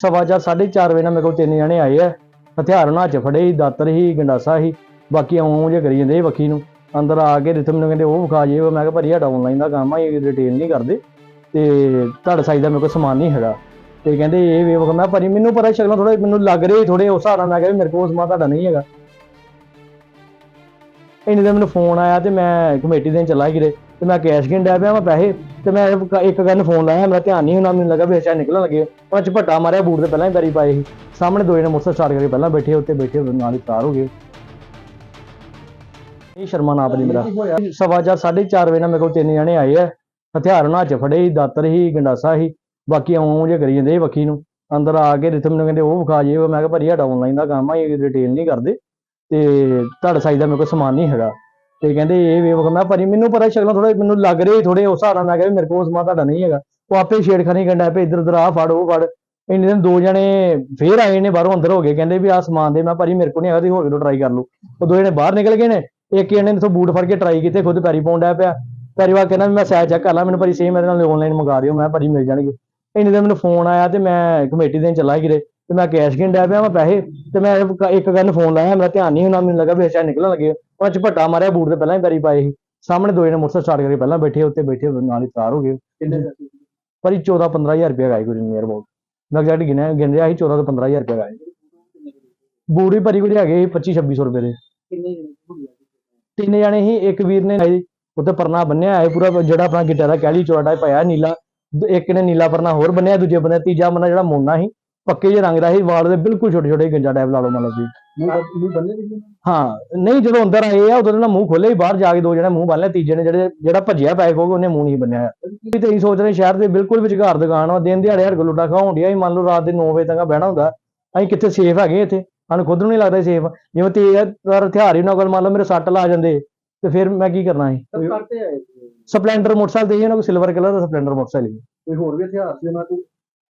ਸਵਾ ਚਾਰ, ਸਾਢੇ ਚਾਰ ਵਜੇ ਨਾਲ ਮੇਰੇ ਕੋਲ ਤਿੰਨ ਜਣੇ ਆਏ ਆ। ਹਥਿਆਰ ਉਹਨਾਂ 'ਚ ਫੜੇ ਸੀ, ਦਾਤਰ ਸੀ, ਗੰਡਾਸਾ ਸੀ। ਬਾਕੀ ਆਉਂ ਜੇ ਕਰੀ ਜਾਂਦੇ ਸੀ ਵੱਖੀ ਨੂੰ। ਅੰਦਰ ਆ ਕੇ ਰਿਥਮ ਨੂੰ ਕਹਿੰਦੇ ਉਹ ਵਿਖਾ ਜੇ, ਮੈਂ ਕਿਹਾ ਭਾਰੀ ਸਾਡਾ ਆਨਲਾਈਨ ਦਾ ਕੰਮ ਆ ਇਹ ਰਿਟੇਲ ਨਹੀਂ ਕਰਦੇ। ਤੇ ਤੁਹਾਡੇ ਸਾਈਜ਼ ਦਾ ਮੇਰੇ ਕੋਲ ਸਮਾਨ ਨਹੀਂ ਹੈਗਾ। ਤੇ ਕਹਿੰਦੇ ਇਹ ਵੇ ਮੈਂ ਕਿਹਾ ਮੈਨੂੰ ਪਤਾ ਸ਼ਕਲਾਂ ਥੋੜਾ ਮੈਨੂੰ ਲੱਗ ਰਹੀ ਥੋੜੇ ਉਸ ਹਿਸਾਬ ਨਾਲ, ਮੈਂ ਕਿਹਾ ਵੀ ਮੇਰੇ ਕੋਲ ਸਮਾਨ ਤੁਹਾਡਾ ਨਹੀਂ ਹੈਗਾ। ਇੰਨੇ ਦਾ ਮੈਨੂੰ ਫੋਨ ਆਇਆ ਤੇ ਮੈਂ ਕਮੇਟੀ ਦੇ ਚਲਾ ਗਿਰੇ ਤੇ ਮੈਂ ਕੈਸ਼ ਗਿਣ ਡਿਆ ਪਿਆ ਮੈਂ ਪੈਸੇ, ਤੇ ਮੈਂ ਇੱਕ ਗੱਲ ਫੋਨ ਲਾਇਆ, ਮੇਰਾ ਧਿਆਨ ਨਹੀਂ ਹੁੰਦਾ, ਮੈਨੂੰ ਲੱਗਾ ਵੀ ਅੱਛਾ ਨਿਕਲਣ ਲੱਗੇ। ਉਹਨਾਂ ਚ ਭੱਟਾ ਮਾਰਿਆ ਬੂਟ ਤੇ ਪਹਿਲਾਂ ਹੀ ਪੈਰੀ ਪਾਏ ਸੀ। ਸਾਹਮਣੇ ਦੋ ਜਣੇ ਮੋਟਰਸਾਈਕਲ ਸਟਾਰਟ ਕਰਕੇ ਪਹਿਲਾਂ ਬੈਠੇ, ਉੱਤੇ ਬੈਠੇ ਹੋਏ ਨਾਲ ਹੀ ਕਾਰ ਹੋ ਗਏ। ਇਹ ਸ਼ਰਮਾ ਨਾਮ ਜੀ ਮੇਰਾ। ਸਵਾ ਚਾਰ, ਸਾਢੇ ਚਾਰ ਵਜੇ ਨਾਲ ਮੇਰੇ ਕੋਲ ਤਿੰਨ ਜਣੇ ਆਏ ਆ। ਹਥਿਆਰ ਉਹਨਾਂ 'ਚ ਫੜੇ ਸੀ, ਦਾਤਰ ਸੀ, ਗੰਡਾਸਾ ਸੀ। ਬਾਕੀ ਆਉਂ ਜੇ ਕਰੀ ਜਾਂਦੇ ਸੀ ਵੱਖੀ ਨੂੰ। ਅੰਦਰ ਆ ਕੇ ਰਿਥਮ ਨੂੰ ਕਹਿੰਦੇ, ਉਹ ਵਿਖਾ ਜੇ ਮੈਂ ਕਿਹਾ ਭਾਰੀ ਸਾਡਾ ਆਨਲਾਈਨ ਦਾ ਕੰਮ ਆ, ਇਹ ਰਿਟੇਲ ਨਹੀਂ ਕਰਦੇ। ਤੇ ਤੁਹਾਡੇ ਸਾਈਜ਼ ਦਾ ਮੇਰੇ ਕੋਲ ਸਮਾਨ ਨਹੀਂ ਹੈਗਾ। ਤੇ ਕਹਿੰਦੇ ਇਹ ਵੇ ਮੈਂ ਕਿਹਾ ਮੈਨੂੰ ਪਤਾ ਸ਼ਕਲਾਂ ਥੋੜਾ ਮੈਨੂੰ ਲੱਗ ਰਹੀ ਥੋੜੇ ਉਸ ਹਿਸਾਬ ਨਾਲ, ਮੈਂ ਕਿਹਾ ਵੀ ਮੇਰੇ ਕੋਲ ਸਮਾਨ ਤੁਹਾਡਾ ਨਹੀਂ ਹੈਗਾ। ਉਹ ਆਪੇ ਛੇੜਖਾਨੀ ਕੰਡਾ ਪਏ, ਇੱਧਰ ਉੱਧਰ ਆ ਫੜ, ਉਹ ਫੜ। ਇੰਨੇ ਦਿਨ ਦੋ ਜਣੇ ਫੇਰ ਆਏ ਨੇ, ਬਾਹਰੋਂ ਅੰਦਰ ਹੋ ਗਏ, ਕਹਿੰਦੇ ਵੀ ਆ ਸਮਾਨ ਦੇ, ਮੈਂ ਭਾਜੀ, ਮੇਰੇ ਕੋਲ ਨਹੀਂ ਹੈਗਾ, ਤੁਸੀਂ ਹੋ ਕੇ ਟਰਾਈ ਕਰ ਲਓ। ਉਹ ਦੋ ਜਣੇ ਬਾਹਰ ਨਿਕਲ ਗਏ ਨੇ, ਇੱਕ ਜਣੇ ਨੇ ਤੋਂ ਬੂਟ ਫੜ ਕੇ ਟਰਾਈ ਕੀਤੇ, ਖੁਦ ਪੈਰੀ ਪਾਉਣ ਡਿਆ ਪਿਆ। ਪੈਰੀ ਵਾ ਕਹਿੰਦਾ ਵੀ ਮੈਂ ਸਾਈਜ਼ ਚੈੱਕ ਕਰ ਲਾਂ, ਮੈਨੂੰ ਭਾਜੀ ਸੇਮ ਮੇਰੇ ਨਾਲ ਆਨਲਾਈਨ ਮੰਗਾ ਦਿਓ, ਮੈਂ ਭਾਜੀ ਮਿਲ ਜਾਣਗੇ। ਇੰਨੇ ਦਿਨ ਮੈਨੂੰ ਫੋਨ ਆਇਆ ਤੇ ਮੈਂ ਕਮੇਟੀ ਦੇਣ ਚੱਲਾ ਕਿਰੇ ਤੇ ਮੈਂ ਕੈਸ਼ ਗਿਣ ਡਿਆ ਪਿਆ ਮੈਂ ਪੈਸੇ, ਤੇ ਮੈਂ ਇੱਕ ਗੱਲ ਫੋਨ ਲਾਇਆ, ਮੇਰਾ ਧਿਆਨ ਨਹੀਂ ਹੋਣਾ ਮੈਨੂੰ ਲੱਗਾ ਵੀ ਅੱਛਾ ਨਿਕਲਣ ਲੱਗੇ। ਉਹਨਾਂ ਭੱਟਾ ਮਾਰਿਆ ਬੂਟ ਤੇ ਪਹਿਲਾਂ ਹੀ ਪੈਰੀ ਪਾਏ ਸੀ। ਸਾਹਮਣੇ ਦੋ ਜਣੇ ਮੋਟਰਸਾਈਕਲ ਸਟਾਰਟ ਕਰਕੇ ਪਹਿਲਾਂ ਬੈਠੇ ਉੱਤੇ ਬੈਠੇ ਨਾਲ ਹੀ ਕਾਰ ਹੋ ਗਏ। ਸੀ? ਭਾਰੀ 14 15000 ਰੁਪਏ ਗਾਈ ਕੋਈ ਨੀਅਰ ਅਬਾਊਟ ਮੈਂ ਐਗਜ਼ੈਕਟ ਗਿਣਿਆ ਗਿਣ ਰਿਹਾ ਸੀ 14 ਤੋਂ 15000 ਰੁਪਏ ਗਾਏ ਬੂਟ ਵੀ ਭਾਰੀ ਕੋਈ ਹੈਗੇ 25 2600 ਰੁਪਏ ਦੇ। ਕਿੰਨੇ ਜਣੇ? ਭੁੱਲਿਆ ਤਿੰਨ ਜਣੇ ਹੀ ਇੱਕ ਵੀਰ ਨੇ ਉੱਤੇ ਪਰਨਾ ਬੰਨਿਆ ਹੈ ਪੂਰਾ ਜਿਹੜਾ ਆਪਣਾ ਗਿੱਟਾ ਦਾ ਕਹਿਲੀ ਚੋੜਾ ਪਾਇਆ ਨੀਲਾ। ਦ- ਇੱਕ ਨੇ ਨੀਲਾ ਪਰਨਾ ਹੋਰ ਬੰਨਿਆ ਦੂਜੇ ਬੰਨੇ ਤੀਜਾ ਬੰਨਾ ਜਿਹੜਾ ਮੋਨਾ ਸੀ। ਪੱਕੇ ਜਿਹੇ ਰੰਗ ਦਾ ਸੀ ਵਾਲ ਦੇ ਬਿਲਕੁਲ ਛੋਟੇ ਛੋਟੇ ਗੰਜਾ ਟਾਈਪ ਲਾ ਲਓ ਮਤਲਬ ਜੀ। ਮੂੰਹ ਮੂੰਹ ਬੰਨੇ ਸੀ ਹਾਂ ਨਹੀਂ ਜਦੋਂ ਅੰਦਰ ਆਏ ਆ ਉਦੋਂ ਇਹਨਾਂ ਮੂੰਹ ਖੋਲੇ ਹੀ ਬਾਹਰ ਜਾ ਕੇ ਦੋ ਜਣੇ ਮੂੰਹ ਬੰਨ ਲਿਆ ਤੀਜੇ ਨੇ ਜਿਹੜੇ ਜਿਹੜਾ ਭੱਜਿਆ ਪੈ ਕੋਗੇ ਉਹਨੇ ਮੂੰਹ ਨਹੀਂ ਬੰਨਿਆ ਤੇ ਅਸੀਂ ਸੋਚ ਰਹੇ ਸ਼ਹਿਰ ਦੇ ਬਿਲਕੁਲ ਵਿਚਕਾਰ ਦੁਕਾਨ ਵਾ ਦਿਨ ਦਿਹਾੜੇ ਹਰ ਲੁੱਟਾ ਖਾਉਣ ਡਿਆ ਸੀ ਮੰਨ ਲਓ ਰਾਤ ਦੇ 9 ਵਜੇ ਤੱਕ ਬਹਿਣਾ ਹੁੰਦਾ ਅਸੀਂ ਕਿੱਥੇ ਸੇਫ ਹੈਗੇ ਇੱਥੇ? ਸਾਨੂੰ ਖੁਦ ਨੂੰ ਨਹੀਂ ਲੱਗਦਾ ਸੇਫ ਜਿਵੇਂ ਤੇਜ਼ ਤਰ ਹਥਿਆਰ ਹੀ ਨਾ ਕੋਲ ਮੰਨ ਲਓ ਮੇਰੇ ਸੱਟ ਲਾ ਜਾਂਦੇ ਤੇ ਫਿਰ ਮੈਂ ਕੀ ਕਰਨਾ ਸੀ। ਸਪਲੈਂਡਰ ਮੋਟਰਸਾਈਕਲ ਤੇ ਇਹਨਾਂ ਕੋਲ ਸਿਲਵਰ ਕਲਰ ਦਾ ਸਪਲੈਂਡਰ ਮੋਟਰਸਾਈਕਲ। ਕੋਈ ਹੋਰ ਵੀ ਹਥਿਆਰ ਸੀ ਉਹਨਾਂ ਕੋਲ?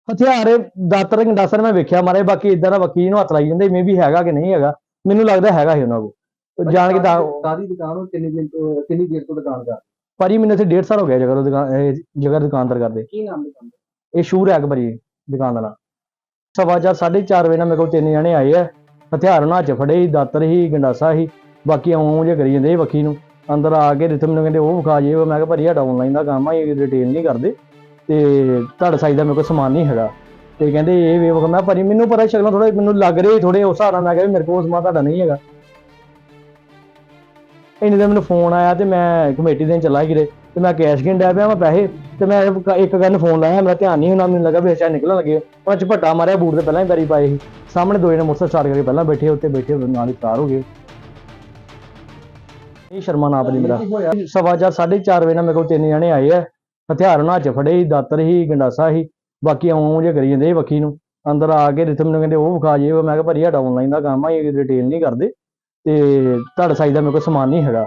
ਹਥਿਆਰ ਦਾਤਰ ਗੰਡਾਸਰ ਮੈਂ ਵੇਖਿਆ ਮਾਰੇ ਬਾਕੀ ਇਦਾਂ ਦਾ ਵਕੀਲ ਨੂੰ ਹੱਥ ਲਾਈ ਜਾਂਦੇ ਮੇ ਵੀ ਹੈਗਾ ਕਿ ਨਹੀਂ ਹੈਗਾ ਮੈਨੂੰ ਲੱਗਦਾ ਹੈਗਾ ਹੀ ਉਹਨਾਂ ਕੋਲ। ਜਾਣ ਕੇ ਤਾਂ ਕਾਦੀ ਦੁਕਾਨ ਉਹ ਕਿੰਨੀ ਦਿਨ ਤੋਂ ਕਿੰਨੀ ਦੇਰ ਤੋਂ ਦੁਕਾਨ ਕਰ ਭਾਜੀ ਮੈਨੂੰ ਇੱਥੇ 1.5 ਸਾਲ ਹੋ ਗਿਆ ਜਗ੍ਹਾ ਤੋਂ ਦੁਕਾਨ ਇਹ ਜਗ੍ਹਾ ਦੁਕਾਨਦਾਰ ਕਰਦੇ। ਕੀ ਨਾਮ ਦੁਕਾਨ ਦਾ? ਇਹ ਸ਼ੂਰ ਹੈ ਭਾਜੀ ਦੁਕਾਨ ਦਾ ਨਾਂ। ਸਵਾ ਚਾਰ ਸਾਢੇ ਚਾਰ ਵਜੇ ਨਾਲ ਮੇਰੇ ਕੋਲ ਤਿੰਨ ਜਣੇ ਆਏ ਆ। ਹਥਿਆਰ ਉਹਨਾਂ 'ਚ ਫੜੇ ਸੀ ਦਾਤਰ ਸੀ ਗੰਡਾਸਾ ਸੀ। ਬਾਕੀ ਆਉਂ ਜੇ ਕਰੀ ਜਾਂਦੇ ਵੱਖੀ ਨੂੰ। ਅੰਦਰ ਆ ਕੇ ਰਿਥਮ ਨੂੰ ਕਹਿੰਦੇ ਉਹ ਵਿਖਾ ਜੇ। ਮੈਂ ਕਿਹਾ ਭਾਜੀ ਸਾਡਾ ਆਨਲਾਈਨ ਦਾ ਕੰਮ ਆ ਇਹ ਰਿਟੇਲ ਨਹੀਂ ਕਰਦੇ। ਤੇ ਤੁਹਾਡਾ ਸਾਈਜ਼ ਦਾ ਮੇਰੇ ਕੋਲ ਸਮਾਨ ਨਹੀਂ ਹੈਗਾ। ਤੇ ਕਹਿੰਦੇ ਇਹ ਵੇ ਮੈਂ ਭਾਜੀ, ਮੈਨੂੰ ਪਤਾ ਸ਼ਕਲਾਂ ਥੋੜਾ ਮੈਨੂੰ ਲੱਗ ਰਹੀ ਥੋੜੇ ਉਸ ਹਿਸਾਬ ਮੈਂ ਕਿਹਾ ਵੀ ਮੇਰੇ ਕੋਲ ਸਮਾਨ ਤੁਹਾਡਾ ਨਹੀਂ ਹੈਗਾ। ਇੰਨੇ ਦਿਨ ਮੈਨੂੰ ਫੋਨ ਆਇਆ ਤੇ ਮੈਂ ਕਮੇਟੀ ਦੇਣ ਚੱਲਾ ਕਿਰੇ ਤੇ ਮੈਂ ਕੈਸ਼ ਗਿਣ ਡਿਆ ਪਿਆ ਮੈਂ ਪੈਸੇ, ਤੇ ਮੈਂ ਇੱਕ ਗੱਲ ਫੋਨ ਲਾਇਆ, ਮੇਰਾ ਧਿਆਨ ਨਹੀਂ ਹੋਣਾ ਮੈਨੂੰ ਲੱਗਾ ਵੀ ਅੱਛਾ ਨਿਕਲਣ ਲੱਗੇ। ਉਹਨਾਂ ਚ ਭੱਟਾ ਮਾਰਿਆ, ਬੂਟ ਤੇ ਪਹਿਲਾਂ ਹੀ ਪੈਰੀ ਪਾਏ ਸੀ। ਸਾਹਮਣੇ ਦੋ ਜਣੇ ਮੋਟਰਸਾਈਕਲ ਸਟਾਰਟ ਕਰਕੇ ਪਹਿਲਾਂ ਬੈਠੇ, ਉੱਤੇ ਬੈਠੇ ਨਾਲ ਹੀ ਤਾਰ ਹੋ ਗਏ। ਇਹ ਸ਼ਰਮਾ ਨਾਪ ਨਹੀਂ ਮੇਰਾ। ਸਵਾ ਚਾਰ, ਸਾਢੇ ਚਾਰ ਵਜੇ ਨਾਲ ਮੇਰੇ ਕੋਲ ਤਿੰਨ ਜਣੇ ਆਏ ਆ। ਹਥਿਆਰ ਉਹਨਾਂ 'ਚ ਫੜੇ ਸੀ, ਦਾਤਰ ਹੀ ਗੰਡਾਸਾ ਹੀ ਬਾਕੀ ਆਉਂ ਜੇ ਕਰੀ ਜਾਂਦੇ ਸੀ ਵੱਖੀ ਨੂੰ। ਅੰਦਰ ਆ ਕੇ ਰਿਥਮ ਨੂੰ ਕਹਿੰਦੇ, ਉਹ ਵਿਖਾ ਜੇ ਮੈਂ ਕਿਹਾ ਭਾਰੀ ਸਾਡਾ ਆਨਲਾਈਨ ਦਾ ਕੰਮ ਆ, ਇਹ ਰਿਟੇਲ ਨਹੀਂ ਕਰਦੇ। ਤੇ ਤੁਹਾਡਾ ਸਾਈਜ਼ ਦਾ ਮੇਰੇ ਕੋਲ ਸਮਾਨ ਨਹੀਂ ਹੈਗਾ।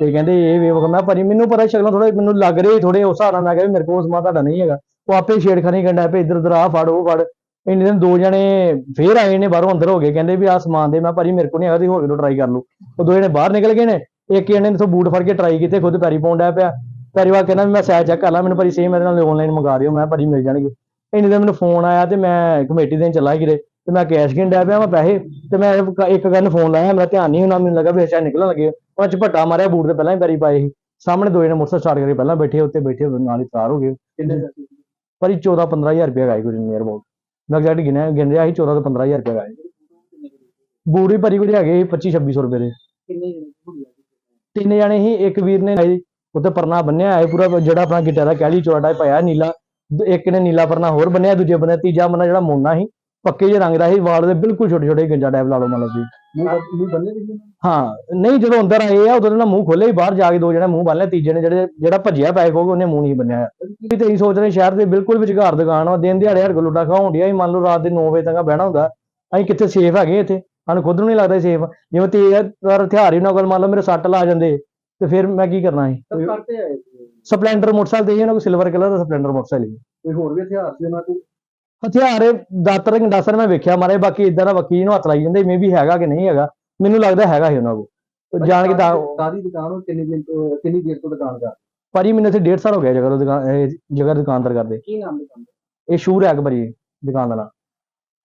ਤੇ ਕਹਿੰਦੇ, ਇਹ ਵੇਖ, ਮੈਂ ਭਾਰੀ ਮੈਨੂੰ ਪਤਾ ਸ਼ਕਲਾਂ ਥੋੜਾ ਮੈਨੂੰ ਲੱਗ ਰਹੀ ਥੋੜੇ ਉਸ ਹਿਸਾਬ ਨਾਲ ਮੈਂ ਕਿਹਾ ਵੀ ਮੇਰੇ ਕੋਲ ਸਮਾਨ ਤੁਹਾਡਾ ਨਹੀਂ ਹੈਗਾ। ਉਹ ਆਪੇ ਛੇੜਖਾਨੀ ਕੰਡਾ ਪਏ, ਇੱਧਰ ਉੱਧਰ ਆ ਫੜ, ਉਹ ਫੜ। ਇੰਨੇ ਦਿਨ ਦੋ ਜਣੇ ਫੇਰ ਆਏ ਨੇ, ਬਾਹਰੋਂ ਅੰਦਰ ਹੋ ਗਏ। ਕਹਿੰਦੇ ਵੀ ਆ ਸਮਾਨ ਦੇ, ਮੈਂ ਭਾਜੀ, ਮੇਰੇ ਕੋਲ ਨਹੀਂ ਹੈਗਾ, ਤੁਸੀਂ ਹੋ ਕੇ ਟਰਾਈ ਕਰ ਲਓ। ਉਹ ਦੋ ਜਣੇ ਬਾਹਰ ਨਿਕਲ ਗਏ ਨੇ। ਇੱਕ ਜਣੇ ਨੇ ਤੋਂ ਬੂਟ ਫੜ ਕੇ ਟਰਾਈ ਕੀਤੇ, ਖੁਦ ਪੈਰੀ ਪਾਉਣ ਡਿਆ ਪਿਆ। ਪੈਰੀ ਵਾ ਕਹਿੰਦਾ ਮੈਂ ਸਾਈਜ਼ ਚੈੱਕ ਕਰ ਲਾਂ ਮੈਨੂੰ ਭਾਰੀ ਸੇਮ ਮੇਰੇ ਨਾਲ ਆਨਲਾਈਨ ਮੰਗਾ ਦਿਓ ਮੈਂ ਭਾਰੀ ਮਿਲ ਜਾਣਗੇ। ਇੰਨੇ ਦਿਨ ਮੈਨੂੰ ਫੋਨ ਆਇਆ ਤੇ ਮੈਂ ਕਮੇਟੀ ਦੇਣ ਚੱਲਾ ਕਿਰੇ ਤੇ ਮੈਂ ਕੈਸ਼ ਗਿਣ ਡਿਆ ਪਿਆ ਮੈਂ ਪੈਸੇ ਤੇ ਮੈਂ ਇੱਕ ਗੱਲ ਫੋਨ ਲਾਇਆ ਮੇਰਾ ਧਿਆਨ ਨਹੀਂ ਹੋਣਾ ਮੈਨੂੰ ਲੱਗਾ ਵੀ ਅੱਛਾ ਨਿਕਲਣ ਲੱਗੇ। ਉਹਨਾਂ ਚ ਭੱਟਾ ਮਾਰਿਆ ਬੂਟ ਤੇ ਪਹਿਲਾਂ ਹੀ ਪੈਰੀ ਪਾਏ ਸੀ। ਸਾਹਮਣੇ ਦੋ ਜਣੇ ਮੋਟਰਸਾਈਕਲ ਸਟਾਰਟ ਕਰਕੇ ਪਹਿਲਾਂ ਬੈਠੇ ਉੱਤੇ ਬੈਠੇ ਨਾਲ ਹੀ ਕਾਰ ਹੋ ਗਏ। ਸੀ? ਭਾਰੀ 14 15000 ਰੁਪਏ ਗਾਈ ਕੋਈ ਨੀਅਰ ਅਬਾਊਟ ਮੈਂ ਐਗਜ਼ੈਕਟ ਗਿਣਿਆ ਗਿਣ ਰਿਹਾ ਸੀ 14 ਤੋਂ 15000 ਰੁਪਏ ਬੂਟ ਵੀ ਭਾਰੀ ਕੋਈ ਹੈਗੇ 25 2600 ਰੁਪਏ ਦੇ। ਕਿੰਨੇ ਜਣੇ? ਤਿੰਨ ਜਣੇ ਹੀ ਇੱਕ ਵੀਰ ਨੇ ਉੱਤੇ ਪਰਨਾ ਬੰਨਿਆ ਹੈ ਪੂਰਾ ਜਿਹੜਾ ਆਪਣਾ ਗਿੱਟਾ ਦਾ ਕਹਿਲੀ ਚੋੜਾ ਪਾਇਆ ਨੀਲਾ ਇੱਕ ਨੇ ਨੀਲਾ ਪਰਨਾ ਹੋਰ ਬੰਨਿਆ ਦੂਜੇ ਬੰਨੇ ਤੀਜਾ ਬੰਨਾ ਜਿਹੜਾ ਮੋਨਾ ਸੀ ਪੱਕੇ ਜਿਹੇ ਰੰਗ ਦਾ ਸੀ ਵਾਲ ਦੇ ਬਿਲਕੁਲ ਛੋਟੇ ਛੋਟੇ ਗੰਜਾ ਟਾਈਪ ਲਾ ਲਓ ਮਤਲਬ ਜੀ ਹਾਂ ਨਹੀਂ ਜਦੋਂ ਅੰਦਰ ਆਏ ਆ ਉਦੋਂ ਇਹਨਾਂ ਮੂੰਹ ਖੋਲੇ ਹੀ ਬਾਹਰ ਜਾ ਕੇ ਦੋ ਜਣੇ ਮੂੰਹ ਬੰਨ ਲਿਆ ਤੀਜੇ ਨੇ ਜਿਹੜੇ ਜਿਹੜਾ ਭੱਜਿਆ ਪੈ ਕੋਗੇ ਉਹਨੇ ਮੂੰਹ ਨਹੀਂ ਬੰਨਿਆ ਤੇ ਅਸੀਂ ਸੋਚ ਰਹੇ ਸ਼ਹਿਰ ਦੇ ਬਿਲਕੁਲ ਵਿਚਕਾਰ ਦੁਕਾਨ ਵਾ ਦਿਨ ਦਿਹਾੜੇ ਹਰ ਕੋਲ ਲੁੱਟਾ ਖਾਉਣ ਡਿਆ ਸੀ ਮੰਨ ਲਓ ਰਾਤ ਦੇ 9 ਵਜੇ ਤੱਕ ਬਹਿਣਾ ਹੁੰਦਾ ਅਸੀਂ ਕਿੱਥੇ ਸੇਫ ਹੈਗੇ ਇੱਥੇ? ਸਾਨੂੰ ਖੁਦ ਨੂੰ ਨਹੀਂ ਲੱਗਦਾ ਸੇਫ ਜਿਵੇਂ ਤਰ ਹਥਿਆਰ ਹੀ ਨਾ ਕੋਲ ਮੰਨ ਲਓ ਮੇਰੇ ਸੱਟ ਲਾ ਜਾਂਦੇ। ਤੇ ਫਿਰ ਮੈਂ ਕੀ ਕਰਨਾ ਸੀ? ਕਰਤੇ ਆਏ ਸੀ। ਸਪਲੈਂਡਰ ਮੋਟਰਸਾਈਕਲ ਤੇ ਇਹਨਾਂ ਕੋਲ ਸਿਲਵਰ ਕਲਰ ਦਾ ਸਪਲੈਂਡਰ ਮੋਟਰਸਾਈਕਲ ਸੀ। ਕੋਈ ਹੋਰ ਵੀ ਹਥਿਆਰ ਸੀ ਉਹਨਾਂ ਕੋਲ ਹਥਿਆਰ ਇਹ ਦਾਤਰ ਗੰਡਾਸਰ ਮੈਂ ਵੇਖਿਆ ਮਾਰੇ ਬਾਕੀ ਇਦਾਂ ਦਾ ਵਕੀਲ ਨੂੰ ਹੱਥ ਲਾਈ ਜਾਂਦੇ ਮੇ ਵੀ ਹੈਗਾ ਕਿ ਨਹੀਂ ਹੈਗਾ ਮੈਨੂੰ ਲੱਗਦਾ ਹੈਗਾ ਹੀ ਉਹਨਾਂ ਕੋਲ। ਜਾਣ ਕੇ ਤਾਂ ਕਾਦੀ ਦੁਕਾਨ ਉਹ? ਕਿੰਨੀ ਦਿਨ ਤੋਂ ਕਿੰਨੀ ਦੇਰ ਤੋਂ ਦੁਕਾਨ ਕਰ ਭਾਜੀ ਮੈਨੂੰ ਇੱਥੇ 1.5 ਸਾਲ ਹੋ ਗਿਆ ਜਗ੍ਹਾ ਤੋਂ ਦੁਕਾਨ ਇਹ ਜਗ੍ਹਾ ਦੁਕਾਨਦਾਰ ਕਰਦੇ। ਕੀ ਨਾਮ ਦੁਕਾਨ ਦਾ? ਇਹ ਸ਼ੂਰ ਹੈ ਭਾਜੀ ਦੁਕਾਨ ਦਾ। ਨਾਂ